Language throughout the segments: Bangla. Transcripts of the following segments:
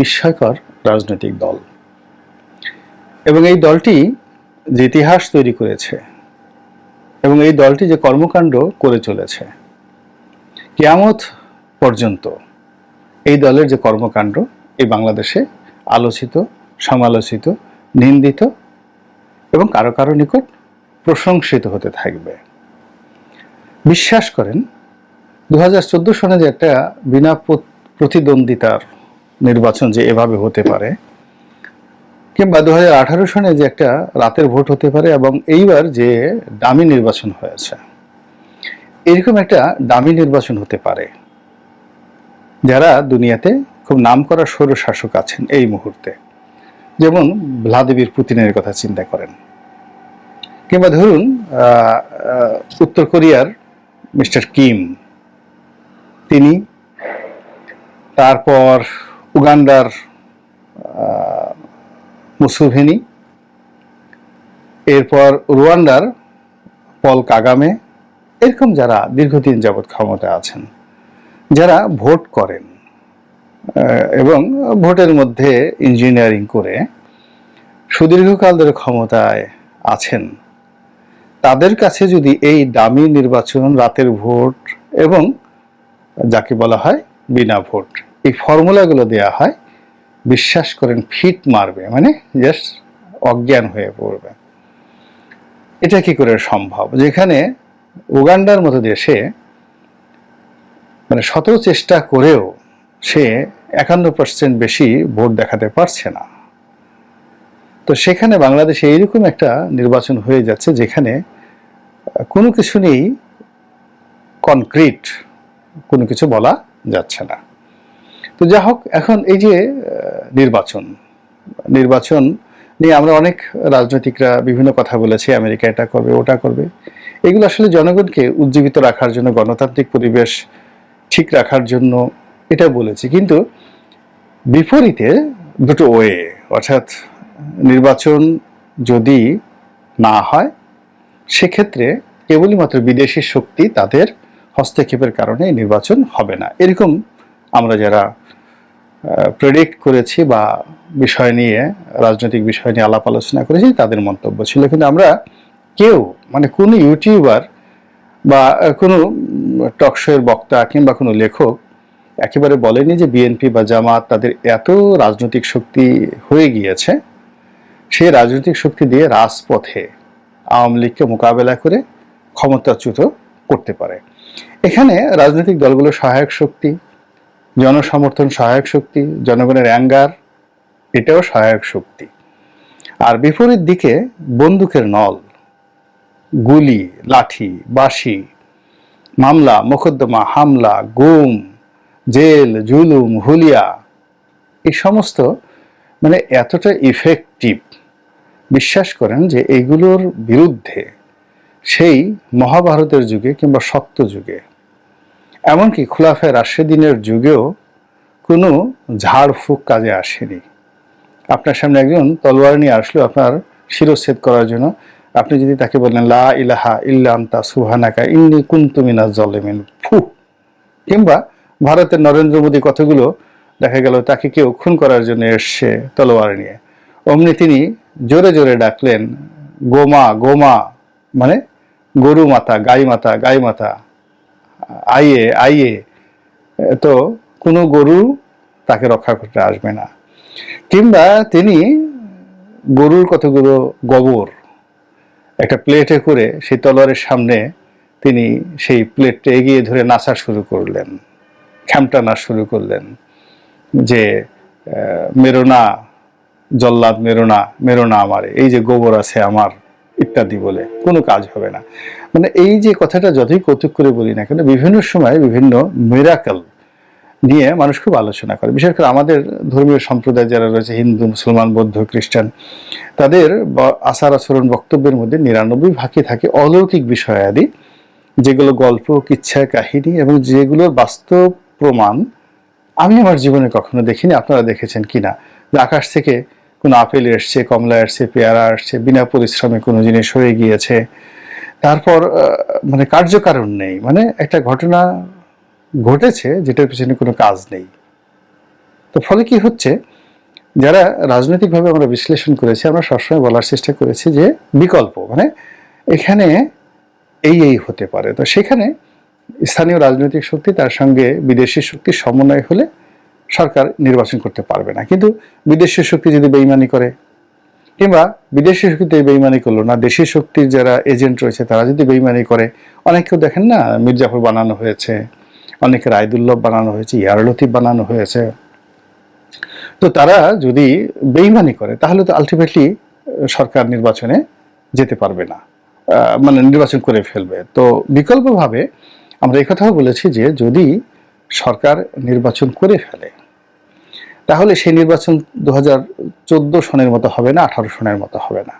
বিস্ময়কর রাজনৈতিক দল। এবং এই দলটি যে ইতিহাস তৈরি করেছে এবং এই দলটি যে কর্মকাণ্ড করে চলেছে, কিয়ামত পর্যন্ত এই দলের যে কর্মকাণ্ড এই বাংলাদেশে আলোচিত, সমালোচিত, নিন্দিত এবং কারও কারও নিকট প্রশংসিত হতে থাকবে। বিশ্বাস করেন দু হাজার চোদ্দ সনে যে একটা বিনা প্রতিদ্বন্দ্বিতার নির্বাচন যে এভাবে হতে পারে, কিংবা দু হাজার আঠারো সনে যে একটা রাতের ভোট হতে পারে এবং এইবার যে দামি নির্বাচন হয়েছে, এরকম একটা দামি নির্বাচন হতে পারে। যারা দুনিয়াতে খুব নামকরা সৌর শাসক আছেন এই মুহূর্তে, যেমন ভ্লাদিমির পুতিনের কথা চিন্তা করেন, কিংবা ধরুন উত্তর কোরিয়ার মিস্টার কিম, তিনি তারপর উগান্ডার মুসুভেনি, এরপর রুয়ান্ডার, পল কাগামে, এরকম যারা দীর্ঘদিন যাবৎ ক্ষমতা আছেন, যারা ভোট করেন এবং ভোটের মধ্যে ইঞ্জিনিয়ারিং করে সুদীর্ঘকাল ধরে ক্ষমতায় আছেন, তাদের কাছে যদি এই দামি নির্বাচন, রাতের ভোট এবং যাকে বলা হয় বিনা ভোট এই ফর্মুলাগুলো দেয়া হয়, বিশ্বাস করেন ফিট মারবে মানে জাস্ট অজ্ঞান হয়ে পড়বে। এটা কি করে সম্ভব? যেখানে উগান্ডার মতো দেশে মানে শত চেষ্টা করেও সে একান্ন পার্সেন্ট বেশি ভোট দেখাতে পারছে না। তো সেখানে বাংলাদেশে এইরকম একটা নির্বাচন হয়ে যাচ্ছে যেখানে কোনো কিছু নেই কনক্রিট কোনো কিছু বলা যাচ্ছে না। তো যা হোক, এখন এই যে নির্বাচন নির্বাচন নিয়ে আমরা অনেক রাজনৈতিকরা বিভিন্ন কথা বলেছি, আমেরিকা এটা করবে, ওটা করবে। এগুলো আসলে জনগণকে উজ্জীবিত রাখার জন্য, গণতান্ত্রিক পরিবেশ ঠিক রাখার জন্য এটা বলেছি। কিন্তু বিপরীতে দুটো ওয়ে, অর্থাৎ নির্বাচন যদি না হয়, সেক্ষেত্রে কেবলই মাত্র বিদেশি শক্তি তাদের হস্তক্ষেপের কারণে নির্বাচন হবে না। এরকম আমরা যারা প্রেডিক্ট করেছি বা বিষয় নিয়ে, রাজনৈতিক বিষয় নিয়ে আলাপ আলোচনা করেছি, তাদের মন্তব্য ছিল। কিন্তু আমরা কেউ মানে কোনো ইউটিউবার বা কোনো টকশোয়ের বক্তা কিংবা কোনো লেখক একেবারে বলেনি যে বিএনপি বা জামাত তাদের এত রাজনৈতিক শক্তি হয়ে গিয়েছে সেই রাজনৈতিক শক্তি দিয়ে রাজপথে আওয়ামী লীগকে মোকাবেলা করে ক্ষমতাচ্যুত করতে পারে। এখানে রাজনৈতিক দলগুলো সহায়ক শক্তি জনসমর্থন সহায়ক শক্তি, জনগণের অ্যাঙ্গার, এটাও সহায়ক শক্তি। আর বিপরীত দিকে বন্দুকের নল, গুলি, লাঠি বাসি মামলা, মোকদ্দমা, হামলা, গুম, জেল, জুলুম, হুলিয়া, এই সমস্ত মানে এতটা ইফেক্টিভ বিশ্বাস করেন যে এইগুলোর বিরুদ্ধে সেই মহাভারতের যুগে কিংবা সত্য যুগে এমনকি খোলাফে রাশেদিনের যুগেও কোনো ঝাড়ফুঁক কাজে আসেনি। আপনার সামনে একজন তলোয়ার নিয়ে আসলো আপনার শিরচ্ছেদ করার জন্য আপনি যদি তাকে বললেন লা ইলাহা ইল্লা আন্তা সুবহানাকা ইন্নি কুনতু মিনাজ জালিমিন ফু! কিংবা ভারতের নরেন্দ্র মোদী কতগুলো দেখা গেল তাকে কেউ খুন করার জন্য এসছে তলোয়ার নিয়ে। অমনি তিনি জোরে জোরে ডাকলেন, গোমা গোমা! মানে গরু মাতা গাই মাতা গাই মাতা আইয়ে আইয়ে তো কোনো গরু তাকে রক্ষা করতে আসবে না। কিংবা তিনি গরুর কতগুলো গোবর একটা প্লেটে করে সেই তলোয়ারের সামনে তিনি সেই প্লেটটা এগিয়ে ধরে নাচা শুরু করলেন খ্যামটা নাচ শুরু করলেন যে আহ, মেরো না জল্লাদ মেরো না মেরো না আমারে এই যে গোবর আছে আমার ইত্যাদি বলে কোনো কাজ হবে না। মানে এই যে কথাটা যতই কৌতুক করে বলি না কেন, বিভিন্ন সময় বিভিন্ন মেরাকেল নিয়ে মানুষ খুব আলোচনা করে। বিশেষ করে আমাদের ধর্মীয় সম্প্রদায় যারা রয়েছে, হিন্দু, মুসলমান, বৌদ্ধ, খ্রিস্টান, তাদের আচার আচরণ, বক্তব্যের মধ্যে নিরানব্বই ভাগই থাকে অলৌকিক বিষয়াদি, যেগুলো গল্প, কিচ্ছা, কাহিনী এবং যেগুলোর বাস্তব প্রমাণ আমি আমার জীবনে কখনো দেখিনি, আপনারা দেখেছেন কিনা যে আকাশ থেকে কোনো আপেল এসছে, কমলা এসছে, পেয়ারা আসছে, বিনা পরিশ্রমে কোনো জিনিস হয়ে গিয়েছে তারপর মানে কার্যকারণ নেই। মানে একটা ঘটনা ঘটেছে যেটার পিছনে কোনো কাজ নেই। তো ফলে কি হচ্ছে, যারা রাজনৈতিকভাবে আমরা বিশ্লেষণ করেছি, আমরা সবসময় বলার চেষ্টা করেছি যে বিকল্প মানে এখানে এই এই হতে পারে। তো সেখানে স্থানীয় রাজনৈতিক শক্তি তার সঙ্গে বিদেশি শক্তির সমন্বয় হলে সরকার নির্বাচন করতে পারবে না। কিন্তু বিদেশি শক্তি যদি বেইমানি করে কিংবা বিদেশি শক্তিতে বেইমানি করল না, দেশি শক্তির যারা এজেন্ট রয়েছে তারা যদি বেইমানি করে, অনেকেও দেখেন না মির্জাফর বানানো হয়েছে অনেকে রায়দুল্লভ বানানো হয়েছে ইয়ারলতিফ বানানো হয়েছে। তো তারা যদি বেইমানি করে, তাহলে তো আলটিমেটলি সরকার নির্বাচনে যেতে পারবে না মানে নির্বাচন করে ফেলবে। তো বিকল্পভাবে আমরা কথাও বলেছি যে যদি সরকার নির্বাচন করে ফেলে তাহলে সেই নির্বাচন দু হাজার চোদ্দ সনের মতো হবে না, আঠারো সনের মতো হবে না।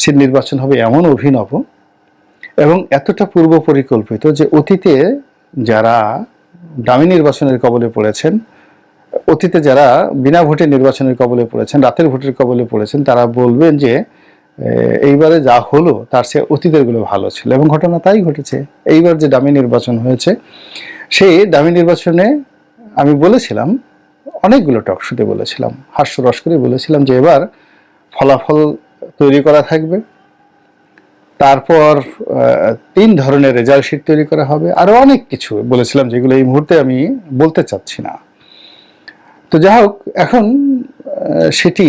সে নির্বাচন হবে এমন অভিনব এবং এতটা পূর্ব পরিকল্পিত যে অতীতে যারা দামি নির্বাচনের কবলে পড়েছেন, অতীতে যারা বিনা ভোটে নির্বাচনের কবলে পড়েছেন, রাতের ভোটের কবলে পড়েছেন, তারা বলবেন যে এইবারে যা হলো তার সে অতীতেরগুলো ভালো ছিল এবং ঘটনা তাই ঘটেছে। এইবার যে দামি নির্বাচন হয়েছে, সেই দামি নির্বাচনে আমি বলেছিলাম অনেকগুলো টকশুতে বলেছিলাম। হাস্যরস করে বলেছিলাম যে এবার ফলাফল তৈরি করা থাকবে। তারপর তিন ধরনের রেজাল্ট শিট তৈরি করা হবে। আরও অনেক কিছু বলেছিলাম যেগুলো এই মুহূর্তে আমি বলতে চাচ্ছি না। তো যাই হোক, এখন সেটি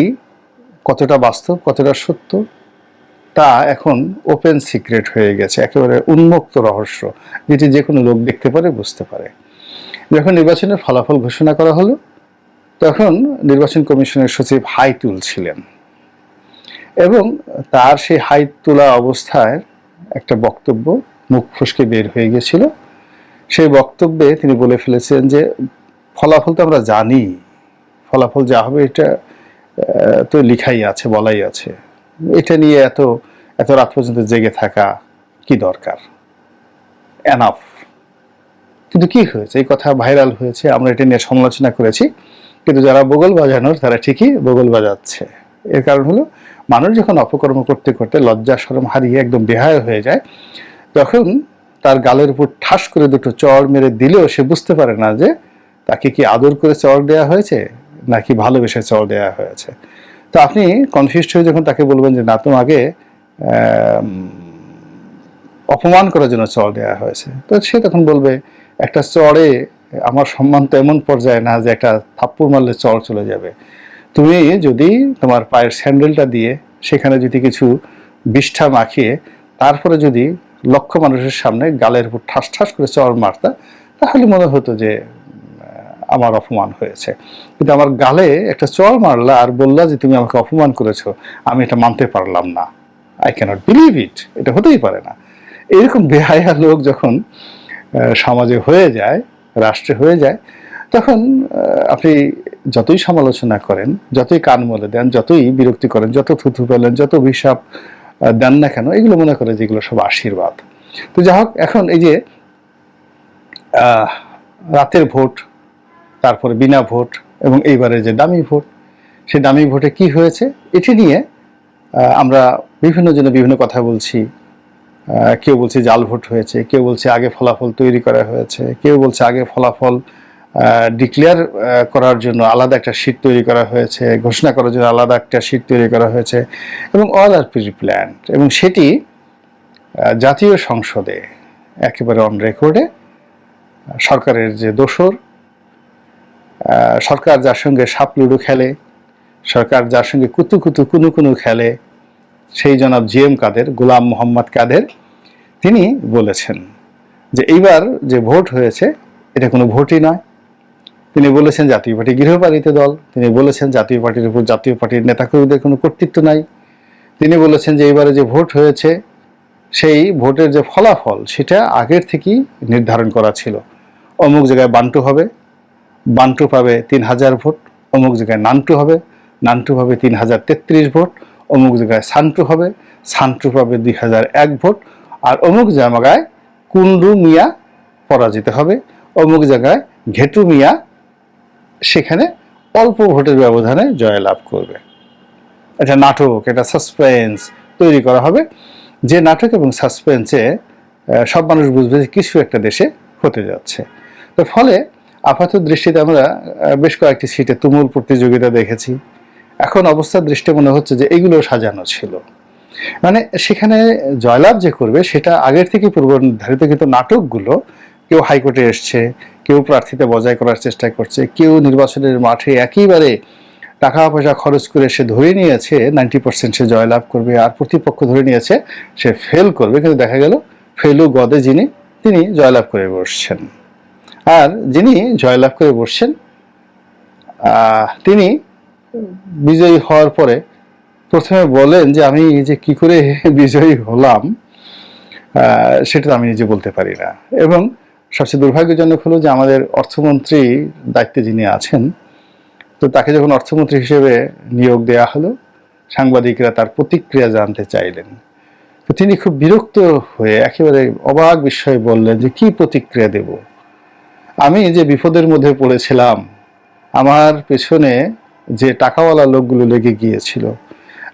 কতটা বাস্তব, কতটা সত্য, তা এখন ওপেন সিক্রেট হয়ে গেছে। একেবারে উন্মুক্ত রহস্য, যেটি যে কোনো লোক দেখতে পারে, বুঝতে পারে। যখন নির্বাচনের ফলাফল ঘোষণা করা হলো তখন নির্বাচন কমিশনের সচিব হাই তুলছিলেন এবং তার সেই হাই তোলা অবস্থায় একটা বক্তব্য, মুখ ফসকে বের হয়ে গেছিল। সেই বক্তব্যে তিনি বলে ফেলেছেন যে, ফলাফল তো আমরা জানি, ফলাফল যা হবে এটা তো লিখাই আছে, বলাই আছে। এটা নিয়ে এত এত রাত পর্যন্ত জেগে থাকা কি দরকার? এনাফ কিন্তু কি হয়েছে? এই কথা ভাইরাল হয়েছে, আমরা এটা নিয়ে সমালোচনা করেছি। কিন্তু যারা বগল বাজানোর, তারা ঠিকই বগল বাজাচ্ছে। এর কারণ হলো, মানুষ যখন অপকর্ম করতে করতে লজ্জা শরম হারিয়ে একদম বেহায় হয়ে যায়, তখন তার গালের উপর ঠাস করে দুটো চড় মেরে দিলেও সে বুঝতে পারে না যে তাকে কি আদর করে চড় দেওয়া হয়েছে, নাকি ভালোবেসে চড় দেওয়া হয়েছে। তো আপনি কনফিউজড হয়ে যখন তাকে বলবেন যে, না, তোমাকে অপমান করার জন্য চড় দেওয়া হয়েছে। তো সে তখন বলবে, একটা চড়ে আমার সম্মান তো এমন পর্যায়ে না যে একটা থাপ্পড় মারলে চড় চলে যাবে। তুমি যদি তোমার পায়ের স্যান্ডেলটা দিয়ে সেখানে যদি কিছু বিষ্ঠা মাখিয়ে তারপরে যদি লক্ষ মানুষের সামনে গালের উপর ঠাস ঠাস করে চর মারতা, তাহলে মনে হতো যে আমার অপমান হয়েছে। কিন্তু আমার গালে একটা চর মারলা আর বললা যে, তুমি আমাকে অপমান করেছ, আমি এটা মানতে পারলাম না। আই ক্যানট বিলিভ ইট এটা হতেই পারে না। এরকম বেহায়া লোক যখন সমাজে হয়ে যায় রাষ্ট্রে হয়ে যায়, তখন আপনি যতই সমালোচনা করেন, যতই কান মলে দেন, যতই বিরক্তি করেন, যত থুথু পেলেন যত অভিশাপ দেন না কেন, এগুলো মনে করে যে এগুলো সব আশীর্বাদ। তো যাই হোক, এখন এই যে রাতের ভোট, তারপরে বিনা ভোট এবং এইবারে যে দামি ভোট, সেই দামি ভোটে কি হয়েছে? এটি নিয়ে আমরা বিভিন্ন জনে বিভিন্ন কথা বলছি। কেউ বলছে জাল ভোট হয়েছে, কেউ বলছে আগে ফলাফল তৈরি করা হয়েছে, কেউ বলছে আগে ফলাফল ডিক্লেয়ার করার জন্য আলাদা একটা শীট তৈরি করা হয়েছে, ঘোষণা করার জন্য আলাদা একটা শীট তৈরি করা হয়েছে এবং অল আর প্রি প্ল্যান্ড এবং সেটি জাতীয় সংসদে একেবারে অন রেকর্ডে সরকারের যে দোসর সরকার যার সঙ্গে সাপ লুডো খেলে, সরকার যার সঙ্গে কুতু কুতু কুনু কুনু খেলে সেই জনাব জি এম কাদের, গোলাম মোহাম্মদ কাদের, তিনি বলেছেন যে এইবার যে ভোট হয়েছে, এটা কোনো ভোটই নয়। তিনি বলেছেন জাতীয় পার্টি গৃহপালিত দল, তিনি বলেছেন জাতীয় পার্টির উপর জাতীয় পার্টির নেতাকর্মীদের কোনো কর্তৃত্ব নাই। তিনি বলেছেন যে এবারে যে ভোট হয়েছে, সেই ভোটের যে ফলাফল, সেটা আগের থেকেই নির্ধারণ করা ছিল। অমুক জায়গায় বান্টু হবে, বান্টু পাবে তিন হাজার ভোট, অমুক জায়গায় নান্টু হবে, নান্টু পাবে তিন হাজার তেত্রিশ ভোট অমুক জায়গায় সান্টু হবে সান্টু পাবে দুই হাজার এক ভোট, আর অমুক জায়গায় কুন্ডু মিয়া পরাজিত হবে, অমুক জায়গায় ঘেটু মিয়া সেখানে অল্প ভোটের ব্যবধানে জয়লাভ করবে। এটা নাটক, এটা সাসপেন্স তৈরি করা হবে। যে নাটক এবং সাসপেন্সে সব মানুষ বুঝবে যে কিছু একটা দেশে হতে যাচ্ছে। তো ফলে আপাত দৃষ্টিতে আমরা বেশ কয়েকটি সিটে তুমুল প্রতিযোগিতা দেখেছি। এখন অবস্থার দৃষ্টি মনে হচ্ছে যে এগুলো সাজানো ছিল। মানে সেখানে জয়লাভ যে করবে সেটা আগের থেকে পূর্ব নির্ধারিত কিন্তু নাটকগুলো কেউ হাইকোর্টে এসছে, কেউ প্রার্থীতে বজায় করার চেষ্টা করছে, কেউ নির্বাচনের মাঠে একেবারে টাকা পয়সা খরচ করে সে ধরে নিয়েছে, নাইনটি পার্সেন্ট সে জয়লাভ করবে আর প্রতিপক্ষ ধরে নিয়েছে, সে ফেল করবে। কিন্তু দেখা গেল ফেলু গদে যিনি, তিনি জয়লাভ করে বসছেন। আর যিনি জয়লাভ করে বসছেন তিনি বিজয়ী হওয়ার পরে প্রথমে বলেন যে আমি যে কি করে বিজয়ী হলাম সেটা আমি নিজে বলতে পারি না। এবং সবচেয়ে দুর্ভাগ্যজনক হলো যে আমাদের অর্থমন্ত্রী দায়িত্বে যিনি আছেন, তো তাকে যখন অর্থমন্ত্রী হিসেবে নিয়োগ দেওয়া হলো, সাংবাদিকরা তার প্রতিক্রিয়া জানতে চাইলেন। তো তিনি খুব বিরক্ত হয়ে একেবারে অবাক বিস্ময়ে বললেন যে কি প্রতিক্রিয়া দেব? আমি যে বিপদের মধ্যে পড়েছিলাম, আমার পেছনে যে টাকাওয়ালা লোকগুলো লেগে গিয়েছিল,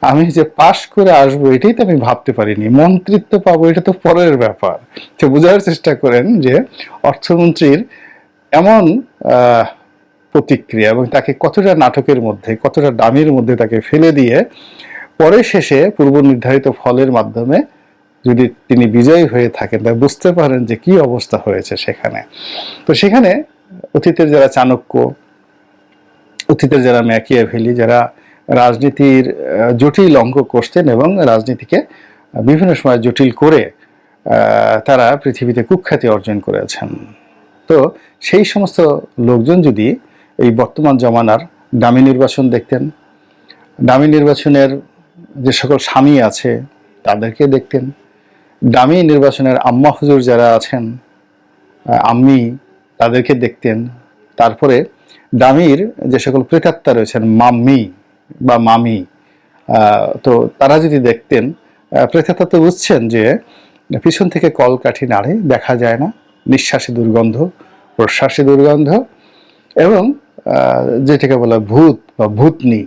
আমি যে পাশ করে আসব এটাই তো আমি ভাবতে পারিনি। মন্ত্রিত্ব পাবো, এটা তো পরের ব্যাপার। তো বোঝার চেষ্টা করেন যে অর্থমন্ত্রীর এমন প্রতিক্রিয়া এবং তাকে কতটা নাটকের মধ্যে, কতটা দামের মধ্যে তাকে ফেলে দিয়ে পরে শেষে পূর্ব নির্ধারিত ফলের মাধ্যমে যদি তিনি বিজয়ী হয়ে থাকেন তা বুঝতে পারেন যে কি অবস্থা হয়েছে সেখানে। তো সেখানে অতীতের যারা চাণক্য অতীতের যারা ম্যাকিয়াভেলি যারা রাজনীতির জটিল অঙ্ক করতেন এবং রাজনীতিকে বিভিন্ন সময় জটিল করে তারা পৃথিবীতে কুখ্যাতি অর্জন করেছেন। তো সেই সমস্ত লোকজন যদি এই বর্তমান জমানার দামি নির্বাচন দেখতেন, দামি নির্বাচনের যে সকল স্বামী আছে তাদেরকে দেখতেন, দামি নির্বাচনের আম্মা হুজুর যারা আছেন আম্মি তাদেরকে দেখতেন, তারপরে দামির যে সকল প্রেতাত্মা রয়েছেন, মাম্মি বা মামি তো তারা যদি দেখতেন প্রেতাত্মা তো বুঝছেন যে পিছন থেকে কলকাঠি নাড়ে, দেখা যায় না। নিঃশ্বাসে দুর্গন্ধ, প্রশ্বাসে দুর্গন্ধ এবং যেটাকে বলা ভূত বা ভূতনি।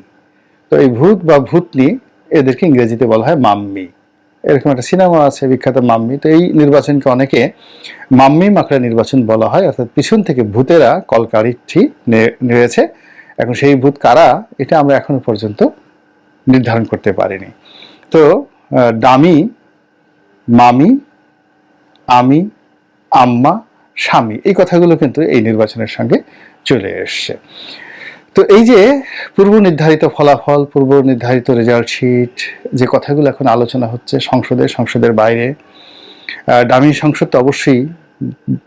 তো এই ভূত বা ভূতনি এদেরকে ইংরেজিতে বলা হয় মাম্মি। এরকম একটা সিনেমা আছে, বিখ্যাত মাম্মি। তো এই নির্বাচনকে অনেকে মাম্মি মাকড়া নির্বাচন বলা হয়, অর্থাৎ পিছন থেকে ভূতেরা কলকাঠি নেড়েছে। এখন সেই ভূত কারা, এটা আমরা এখনও পর্যন্ত নির্ধারণ করতে পারিনি। তো দামি মামি, আমি, আম্মা, স্বামী, এই কথাগুলো কিন্তু এই নির্বাচনের সঙ্গে চলে এসছে। তো এই যে পূর্ব নির্ধারিত ফলাফল পূর্ব নির্ধারিত রেজাল্ট শিট যে কথাগুলো এখন আলোচনা হচ্ছে সংসদে সংসদের বাইরে দামি সংসদ তো অবশ্যই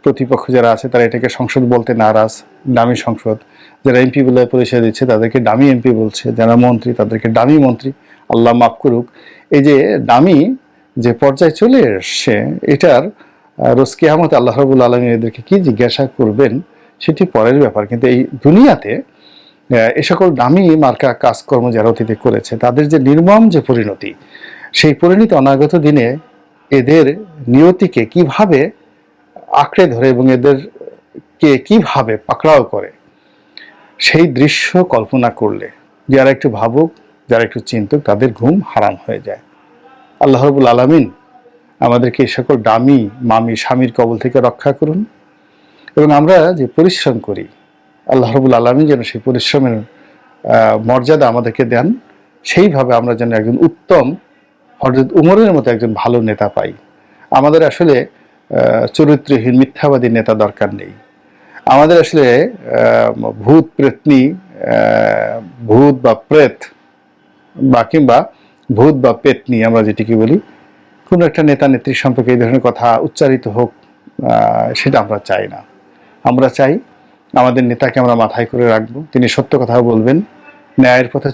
প্রতিপক্ষ যারা আছে তারা এটাকে সংসদ বলতে নারাজ দামি সংসদ। যারা এমপি বলে পরিচয় দিচ্ছে তাদেরকে দামি এমপি বলছে যারা মন্ত্রী তাদেরকে দামি মন্ত্রী আল্লাহ মাফ করুক। এই যে দামি যে পর্যায়ে চলে এসছে এটার আহ, রোজ কেয়ামত আল্লাহ রবুল আলমী এদেরকে কি জিজ্ঞাসা করবেন সেটি পরের ব্যাপার। কিন্তু এই দুনিয়াতে এ সকল দামি মার্কা কাজকর্ম যারা অতীতে করেছে, তাদের যে নির্মম যে পরিণতি, সেই পরিণতি অনাগত দিনে এদের নিয়তিকে কীভাবে আঁকড়ে ধরে এবং এদেরকে কীভাবে পাকড়াও করে, সেই দৃশ্য কল্পনা করলে যারা একটু ভাবুক, যারা একটু চিন্তুক, তাদের ঘুম হারাম হয়ে যায়। আল্লাহ রবুল আলমিন আমাদেরকে এই সকল দামি মামি স্বামীর কবল থেকে রক্ষা করুন এবং আমরা যে পরিশ্রম করি আল্লাহ রবুল আলমী যেন সেই পরিশ্রমের মর্যাদা আমাদেরকে দেন। সেইভাবে আমরা যেন একজন উত্তম হজরত উমরের মতো একজন ভালো নেতা পাই। আমাদের আসলে চরিত্রহীন, মিথ্যাবাদী নেতা দরকার নেই। আমাদের আসলে ভূত, প্রেতনি ভূত বা প্রেত বা কিংবা ভূত বা পেতনি আমরা যেটিকে বলি, কোনো একটা নেতা নেত্রী সম্পর্কে এই ধরনের কথা উচ্চারিত হোক সেটা আমরা চাই না। আমরা চাই আমাদের নেতাকে আমরা মাথায় করে রাখব। তিনি সত্য কথা বলবেন ন্যায়ের পথে